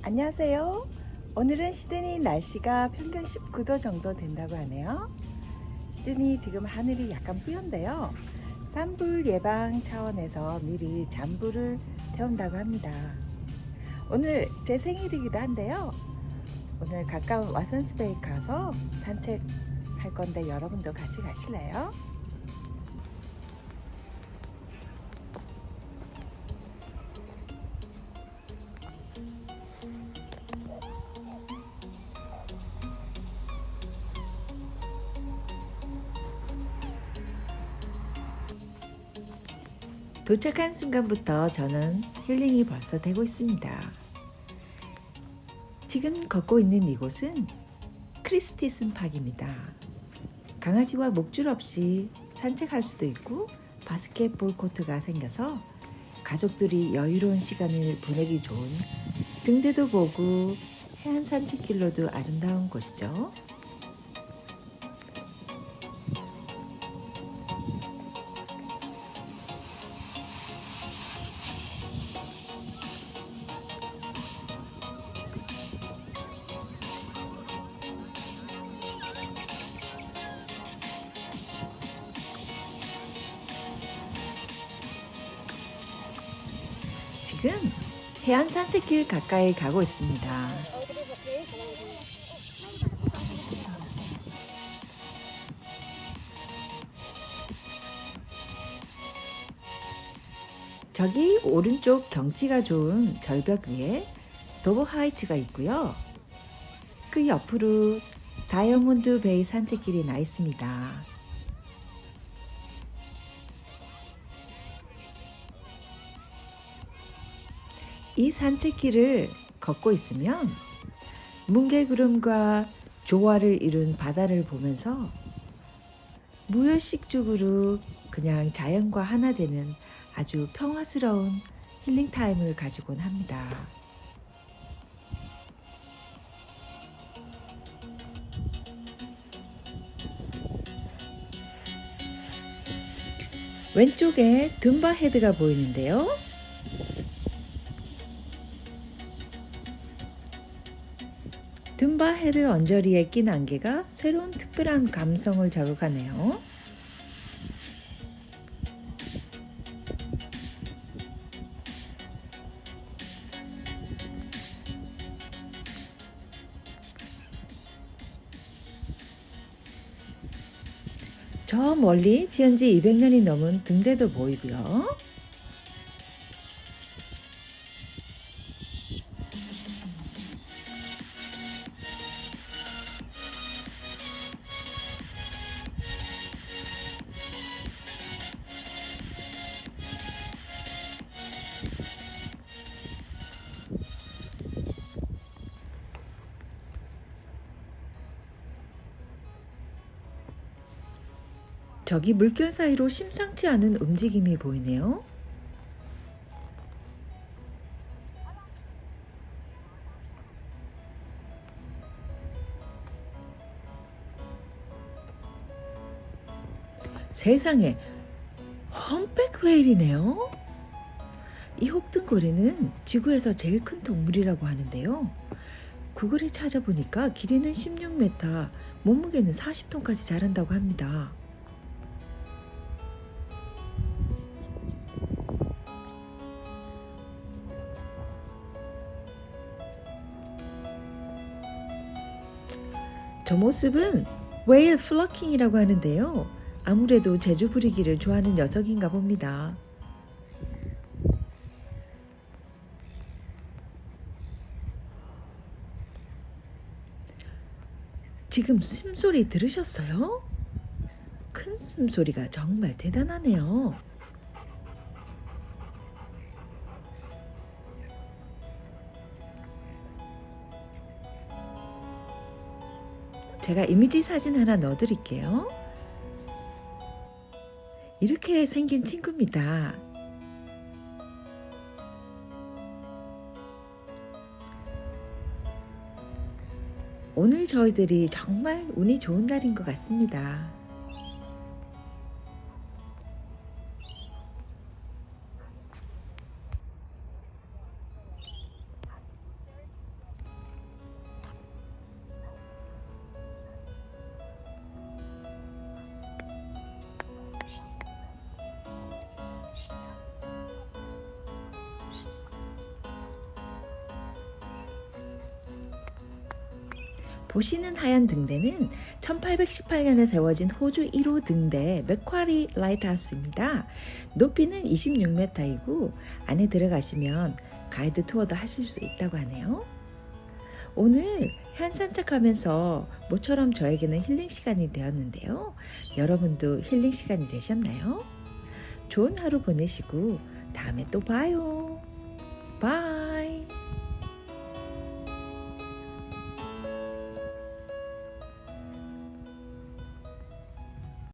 안녕하세요. 오늘은 시드니 날씨가 평균 19도 정도 된다고 하네요. 시드니 지금 하늘이 약간 뿌연데요. 산불 예방 차원에서 미리 잔불을 태운다고 합니다. 오늘 제 생일이기도 한데요. 오늘 가까운 와선스베이 가서 산책할 건데 여러분도 같이 가실래요? 도착한 순간부터 저는 힐링이 벌써 되고 있습니다. 지금 걷고 있는 이곳은 크리스티슨 팍입니다. 강아지와 목줄 없이 산책할 수도 있고 바스켓볼 코트가 생겨서 가족들이 여유로운 시간을 보내기 좋은 등대도 보고 해안 산책길로도 아름다운 곳이죠. 지금 해안 산책길 가까이 가고 있습니다. 저기 오른쪽 경치가 좋은 절벽 위에 도보 하이츠가 있고요. 그 옆으로 다이아몬드 베이 산책길이 나 있습니다. 이 산책길을 걷고 있으면 뭉게구름과 조화를 이룬 바다를 보면서 무의식적으로 그냥 자연과 하나 되는 아주 평화스러운 힐링 타임을 가지곤 합니다. 왼쪽에 둠바 헤드가 보이는데요. 둠바 헤드 언저리에 낀 안개가 새로운 특별한 감성을 자극하네요. 저 멀리 지은 지 200년이 넘은 등대도 보이고요. 저기 물결 사이로 심상치 않은 움직임이 보이네요. 세상에 험백 웨일이네요. 이 혹등고래는 지구에서 제일 큰 동물이라고 하는데요. 구글에 찾아보니까 길이는 16m, 몸무게는 40톤까지 자란다고 합니다. 저 모습은 웨일 플러킹이라고 하는데요. 아무래도 제주 부리기를 좋아하는 녀석인가 봅니다. 지금 숨소리 들으셨어요? 큰 숨소리가 정말 대단하네요. 제가 이미지 사진 하나 넣어드릴게요. 이렇게 생긴 친구입니다. 오늘 저희들이 정말 운이 좋은 날인 것 같습니다. 보시는 하얀 등대는 1818년에 세워진 호주 1호 등대 맥쿼리 라이트하우스입니다. 높이는 26m이고 안에 들어가시면 가이드 투어도 하실 수 있다고 하네요. 오늘 산 산책하면서 모처럼 저에게는 힐링 시간이 되었는데요. 여러분도 힐링 시간이 되셨나요? 좋은 하루 보내시고 다음에 또 봐요. 바이.